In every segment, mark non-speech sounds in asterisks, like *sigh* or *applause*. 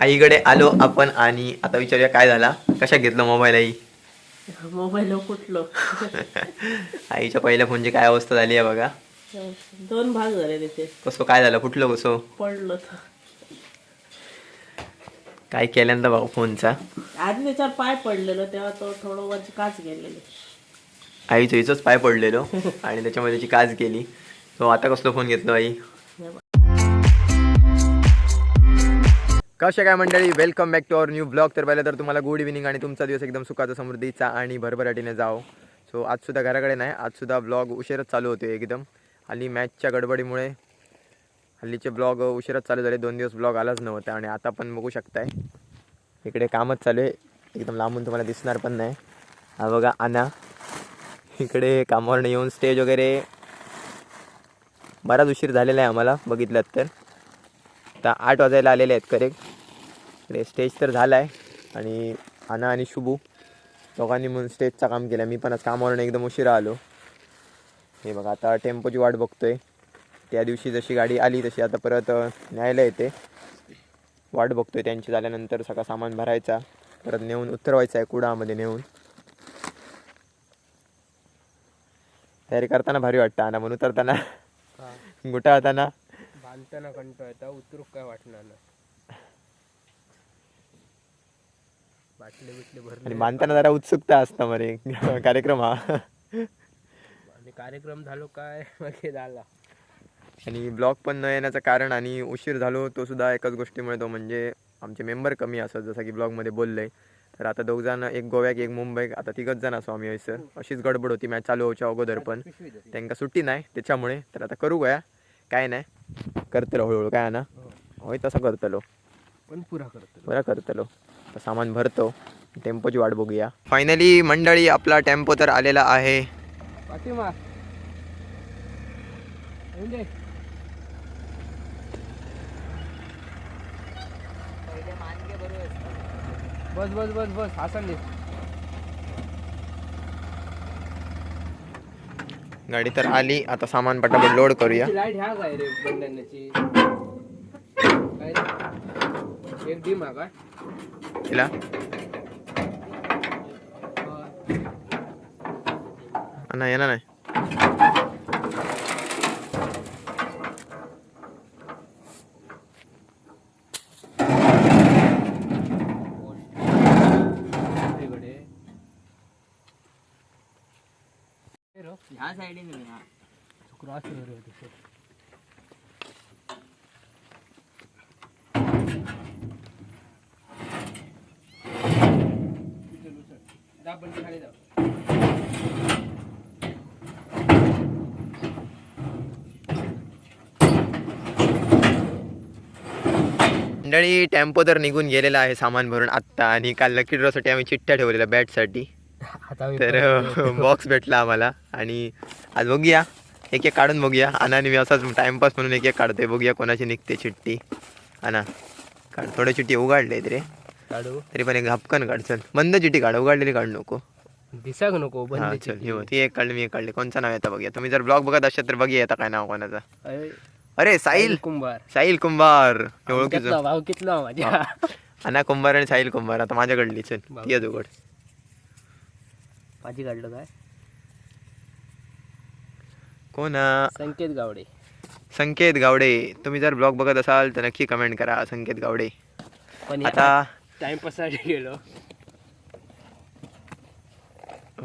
आईकडे आलो आपण आणि आता विचारूया काय झाला? कशा घेतलं मोबाईल आई? मोबाईल फुटलो *laughs* आईच्या पहिल्या फोनची काय अवस्था झाली आहे बघा. दोन भाग झाले त्याचे कसं काय झालं? फुटलं कसं? पडलं काय केल्यानंतर बघा फोनचा? आधी त्याच्यावर पाय पडलेलो तेव्हा तो थोडं वरची काच गेलेली. आईचं हिचंच पाय पडलेलो आणि त्याच्यामध्ये त्याची काच गेली. तो आता कसलो फोन घेतलो आई? कशा काय मंडळी? Welcome back to our new blog तर पहिलं तर तुम्हाला गुड इव्हिनिंग आणि तुमचा दिवस एकदम सुखाचा समृद्धीचा आणि भरभराटीने जाओ. सो आजसुद्धा घराकडे नाही आजसुद्धा ब्लॉग उशीरच चालू होते एकदम. हल्ली मॅचच्या गडबडीमुळे हल्लीचे ब्लॉग उशीरच चालू झाले. दोन दिवस ब्लॉग आलाच नव्हता आणि आता पण बघू शकताय. इकडे कामच चालू आहे. एकदम लांबून तुम्हाला दिसणार पण नाही. हा बघा आना इकडे कामावरनं येऊन स्टेज वगैरे बराच उशीर झालेला आहे आम्हाला बघितलात तर. आता आठ वाजायला आलेले आहेत करेक्ट इकडे स्टेज तर झाला आहे आणि आना आणि शुभू दोघांनी म्हणून स्टेजचं काम केलं मी पण आज कामावरनं एकदम उशिरा आलो. हे बघा आता टेम्पोची वाट बघतोय. त्या दिवशी जशी गाडी आली तशी आता परत न्यायला येते. वाट बघतोय त्यांची. झाल्यानंतर सगळं सामान भरायचा. परत नेऊन उतरवायचा आहे कुडामध्ये नेऊन. तयारी करताना भारी वाटतं आणि म्हणून उतरताना गुटाळताना. बांधताना कंटाळ येता. उतरूक काय वाटणार नाही. बाटले बिटले आणि भरले बांधताना जरा उत्सुकता असतं मरे. *laughs* कार्यक्रम हा. आणि कार्यक्रम झालो काय? *laughs* मग हे झाला. आणि ब्लॉग पण न येण्याचं कारण आणि उशीर झालो तो सुद्धा एकाच गोष्टीमुळे तो म्हणजे आमचे मेंबर कमी असत जसं की ब्लॉगमध्ये बोललंय तर आता दोघ जण एक गोव्याक एक मुंबई आता तिघच जण असो आम्ही हयसर अशीच गडबड होती मॅच चालू व्हायच्या अगोदर पण. त्यांना सुट्टी नाही त्याच्यामुळे. तर आता करू गया. काय नाही. करतलो हळूहळू काय ना. होय तसं करतलो. पण पुरा करतो बरं करतलो. सामान भरतो. टेम्पोची वाट बघूया. फायनली मंडळी आपला टेम्पो तर आलेला आहे. बस बस बस बस. हासन दे. गाडी तर आली. आता सामान पटापट लोड करूया. लाइट ह्या काय रे बंधनाची काय रे? एक डिम हा काय तिला नाही येणार नाही इकडे ह्या साईडीने क्रॉस होते दाब बंद खाली दाब मंडळी टेम्पो तर निघून गेलेला आहे सामान भरून आत्ता आणि काल लकी ड्रॉसाठी आम्ही चिठ्ठ्या ठेवलेल्या बॅटसाठी तर बॉक्स भेटला आम्हाला आणि आज बघूया. एक एक काढून बघूया. आणि मी असाच टाइमपास म्हणून एक एक काढतोय. बघूया कोणाची निघते चिठ्ठी. आणा काढ. चिठ्ठी उघडले तरी काढू. तरी पण एक घापकन काढ चल. बंद चिठ्ठी काढ उघडलेली काढू नको. दिसाक नको हा बंद चल बघ, ती एक काढली मी एक काढली. कोणचं नाव येतं बघूया. तुम्ही जर ब्लॉग बघत असाल तर बघूया येतं काय नाव कोणाचं. अरे साहिल. कुंभार. साहिल कुंभार. हे ओळखीचं. कितला भाव कितला माझ्या. अना कुंभार आणि साहिल कुंभार आता माझ्याकडली चल. ती आहे उघड. भाजी काढलं काय? कोण? हा? संकेत गावडे. संकेत गावडे. तुम्ही जर ब्लॉग बघत असाल तर नक्की कमेंट करा संकेत गावडे. पण आता टाइमपाससाठी गेलो.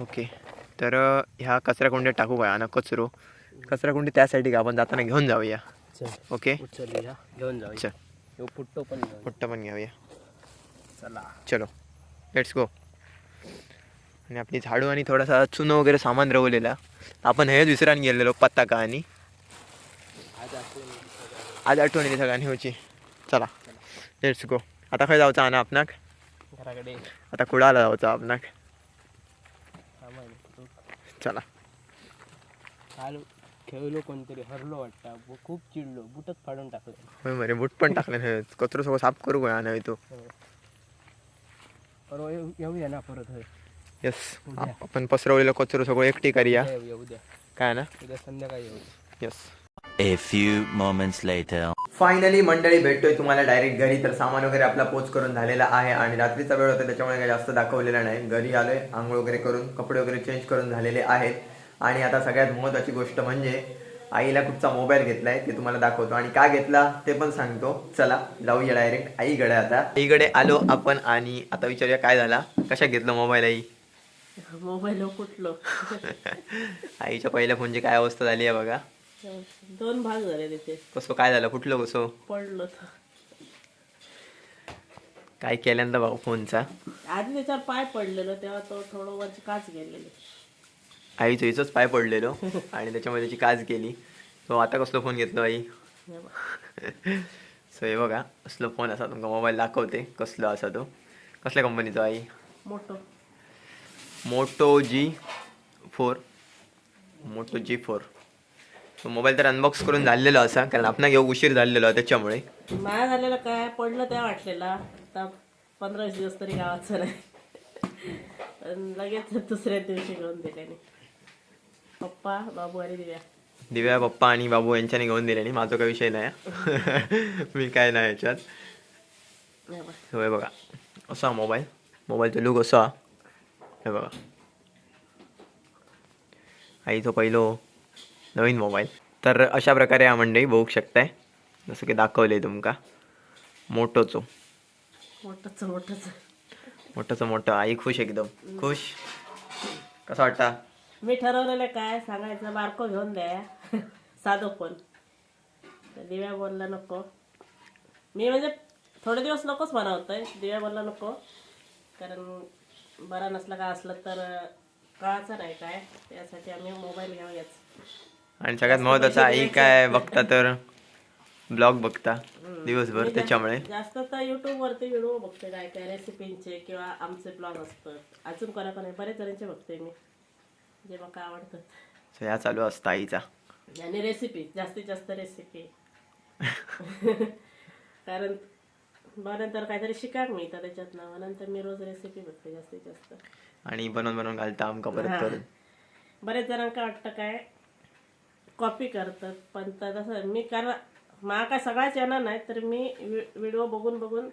ओके. तर ह्या कचरा टाकू काय ना कचरो कचरा कुंडी त्यासाठी का आपण जाताना घेऊन जाऊया. चल. ओके? उचलूया घेऊन जाऊ चल. फुटतो पण मोठं पण घेऊया. चला. चलो. लेट्स गो आणि आपली झाडू आणि थोडासा चुनो वगैरे सामान रवलेला. आपण हेच विसरान गेलेलो पत्ता का आणि आज आठवण येते सगळ्यांनी होची. चला. लेट्स गो आता खंय जावचा आना आपणाक? घराकडे आता कुडाला जावचा आपणाक. चला. काल खेळलो कोणतरी हरलो वाटतं. खूप चिडलो. बुटच फाडून टाकलं होय मरे बूट पण टाकले नाही कचरो सगळं साफ करू गया नाही तो? परवा येऊ येऊया ना परत होय. यस. आपण पसरवलेलं कचरो सगळं एकटी करूया उद्या येऊ उद्या. काय ना? उद्या संध्याकाळी येऊ. Yes. A few moments later. Finally मंडळी भेटतोय तुम्हाला डायरेक्ट घरी. तर सामान वगैरे आपला पोच करून झालेला आहे आणि रात्रीचा वेळ होता त्याच्यामुळे काही जास्त दाखवलेला नाही. घरी आलोय आंघोळ वगैरे करून कपडे वगैरे चेंज करून झालेले आहेत. आणि आता सगळ्यात महत्वाची गोष्ट म्हणजे आईला कुठचा मोबाईल घेतलाय ते तुम्हाला दाखवतो. आणि का घेतला ते पण सांगतो. चला जाऊया डायरेक्ट आईकडे आता. आईकडे आलो आपण आणि आता विचारूया काय झाला. कशा घेतलं मोबाईल आई? मोबाईल कुठलो *laughs* आईच्या पहिल्या फोनची काय अवस्था झाली आहे बघा. दोन भाग झाले तिथे कसं काय झालं? कुठलं कसं? पडलो काय केल्यानंतर बघा फोनचा. आधी त्याच्यावर पाय पडलेलो तेव्हा तो थोडं वरची काच गेलेली. आईचं हिचंच पाय पडलेलो. आणि त्याच्यामध्ये त्याची काच गेली. सो आता कसलो फोन घेतलो आई बघ. *laughs* सो हे बघा असलो फोन असा तुमका मोबाईल दाखवते कसलो असा तो. कसल्या कंपनीचा आई? मोठो Moto G four. Moto G four. तो मोबाईल तर अनबॉक्स करून झालेलो असा कारण आपण घेऊ उशीर झालेलो त्याच्यामुळे. माया झालेलं काय? पडलं तेव्हा वाटलेला. आता पंधरा वीस दिवस तरी गावाचं नाही. लगेच दुसऱ्या दिवशी घेऊन दिल्याने पप्पा बाबू आणि दिव्या. दिव्या पप्पा आणि बाबू यांच्याने घेऊन दिले नाही. माझा काही विषय नाही. *laughs* मी काय नाही याच्यात. हे बघ. होय बघा. असा मोबाईल. मोबाईलचा लुक असा. हे बघा. आईचं पहिलो. नवीन मोबाईल. तर अशा प्रकारे हा मंडळी बघू शकताय. जसं की दाखवले तुमका. मोठोचो. मोठंच मोठंच. मोठंच मोठं. आई खुश एकदम. खुश. कसा वाटता? मी ठरवलेलं काय सांगायचं. बारको घेऊन द्या. साधो फोन दिव्या बोलला नको. मी म्हणजे थोडे दिवस नकोच म्हणा होतंय दिव्या बोलला नको. कारण बरा नसला का असलं तर कळायचं नाही काय. त्यासाठी आम्ही मोबाईल घेऊयाच आणि सगळ्यात महत्वाचं आई काय बघता तर ब्लॉग बघता दिवसभर त्याच्यामुळे. जास्त तर युट्यूब वरती व्हिडिओ बघते काय काय रेसिपींचे किंवा आमचे ब्लॉग असतात. अजून कोणा कोणा बरेच जणांचे बघते मी जे मला आवडतात. सो ह्या चालू असतं आईचा. आणि रेसिपी जास्तीत जास्त रेसिपी *laughs* कारण नंतर काहीतरी शिकाक मिळतं त्याच्यातनं. नंतर मी रोज रेसिपी बघते जास्तीत जास्त. आणि बनवून बनवून घालता आमका परत बरेच जणांका वाटतं काय? कॉपी करतात. पण तर तसं मी कारण मला काय सगळ्याच येणार नाही तर मी व्हिडिओ बघून बघून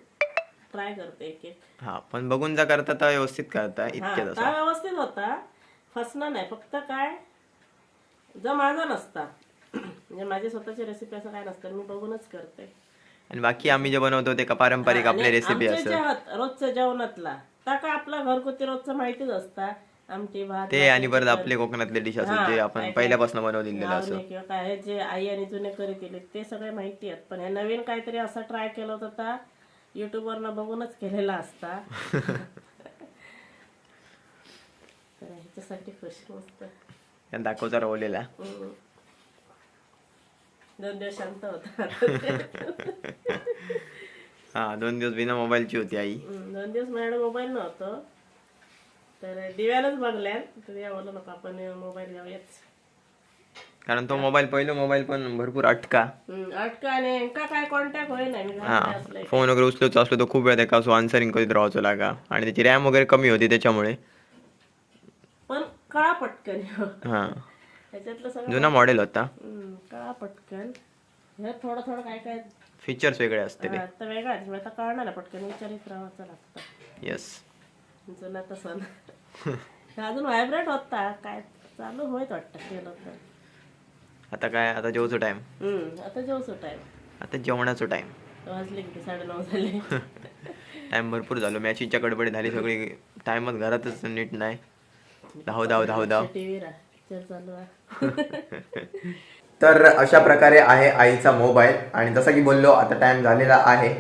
ट्राय करते एक एक. हा पण बघून जा करता तर व्यवस्थित करता हा इतकेच ता व्यवस्थित होता. फसणं नाही फक्त काय जो माझा नसता. म्हणजे माझी स्वतःची रेसिपी असं काय नसतं मी बघूनच करते. आणि बाकी आम्ही जे बनवतो ते का पारंपरिक आणि आपले रेसिपी आमचे असं. जेवण रोजच्या जेवणातला. त्या काय आपला घरगुती रोजचं माहितीच असता. आमटी भात ते आणि परत आपले कोकणातले डिश असतात जे आपण पहिल्यापासून बनवलेलं असं. लावणे किंवा काय जे आई आणि जुने करी केले ते सगळे माहिती आहेत. पण हे नवीन काहीतरी असं ट्राय केलं होतं तर युट्यूबवरनं बघूनच केलेला असता. *laughs* तर ह्याच्यासाठी खुश मस्त. त्या दाखवचा रवलेला. दोन दिवस शांत होता. *laughs* हा दोन दिवस बिना मोबाईलची होती आई. दोन दिवस माझ्याकडे मोबाईल नव्हतं. तर दिव्यालाच बघल्यान तर बोललो नको आपण मोबाईल घेऊयाच कारण तो मोबाईल पहिलं मोबाईल पण भरपूर अटका. हम्म, अटका आणि यांका काय कॉन्टॅक्ट होई नाही मी हा. घरात असले फोन वगैरे उचलतो असलो तो खूप वेळ त्याका असो आन्सरिंग करीत राहायचो लागा. आणि त्याची रॅम वगैरे कमी होती त्याच्यामुळे. पण कळा पटकन. हा. त्याच्यातलं सगळं जुना मॉडेल होता. हम्म, कळा पटकन. हे थोडं थोडं काय काय फीचर्स वेगळे असते तर वेगळा. आता कळणार पटकन. विचारित राहायचं लागतं. येस जुना तसं अजून व्हायब्रेट होता. काय चालू होईत वाटतं केलं तर. आता काय? आता जेवचो टाइम हम्म, आता जेवसो टाईम आता जेवणाचो टाइम वाजले किती? साडेनऊ झाले. *laughs* टाइम भरपूर झालो. मॅचीच्या गडबडी झाली सगळी. टाइमच घरातच नीट नाही. धाव धाव धाव धाव. रा. पिक्चर चालू आहे *laughs* तर अशा प्रकारे आहे आईचा मोबाईल आणि जसं की बोललो आता टाइम झालेला आहे.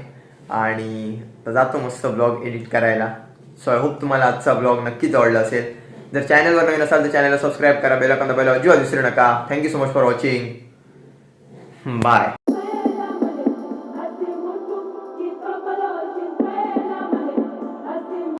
आणि आता जातो मस्त ब्लॉग एडिट करायला. सो आय होप तुम्हाला आजचा ब्लॉग नक्कीच आवडला असेल. जर चॅनलवर नवीन असाल तर चॅनलला सबस्क्राईब करा बेल आयकॉन दाबायला अजिबात विसरू नका. Thank you so much for watching bye